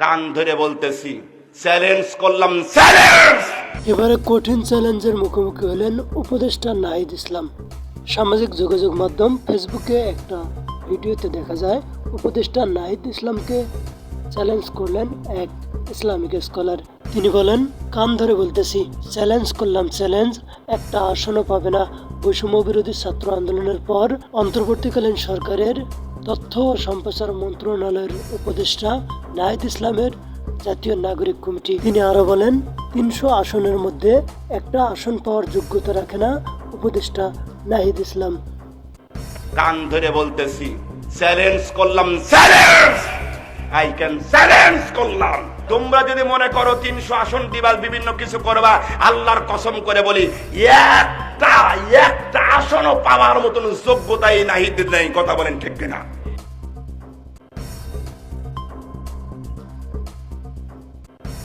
কান ধরে বলতেছি চ্যালেঞ্জ করলাম চ্যালেঞ্জ এবারে কঠিন চ্যালেঞ্জের মুখোমুখি হলেন উপদেষ্টা নাহিদ ইসলাম। সামাজিক যোগাযোগ মাধ্যম ফেসবুকে একটা ভিডিওতে দেখা যায়, উপদেষ্টা নাহিদ ইসলামকে চ্যালেঞ্জ করলেন এক ইসলামিক স্কলার তিনি বলেন, কান ধরে বলতেছি চ্যালেঞ্জ করলাম চ্যালেঞ্জ একটা আসনও পাবে না। বৈষম্য বিরোধী ছাত্র আন্দোলনের পর অন্তর্বর্তীকালীন সরকারের তথ্য ও সম্প্রচার মন্ত্রণালয়ের উপদেষ্টা নাহিদ ইসলামের জাতীয় নাগরিক কমিটি। তিনি আরও বলেন, তিনশো আসনের মধ্যে একটা আসন পাওয়ার যোগ্যতা রাখে না উপদেষ্টা নাহিদ ইসলাম। কান ধরে বলতেছি, চ্যালেঞ্জ করলাম, চ্যালেঞ্জ! আই ক্যান চ্যালেঞ্জ করলাম। তোমরা যদি মনে করো তিনশো আসন বিভিন্ন কিছু করবা, আল্লাহর কসম করে বলি, একটা একটা পাওয়ার মতন যোগ্যতাই নাহিদ নাই কথা বলেন ঠিক কিনা?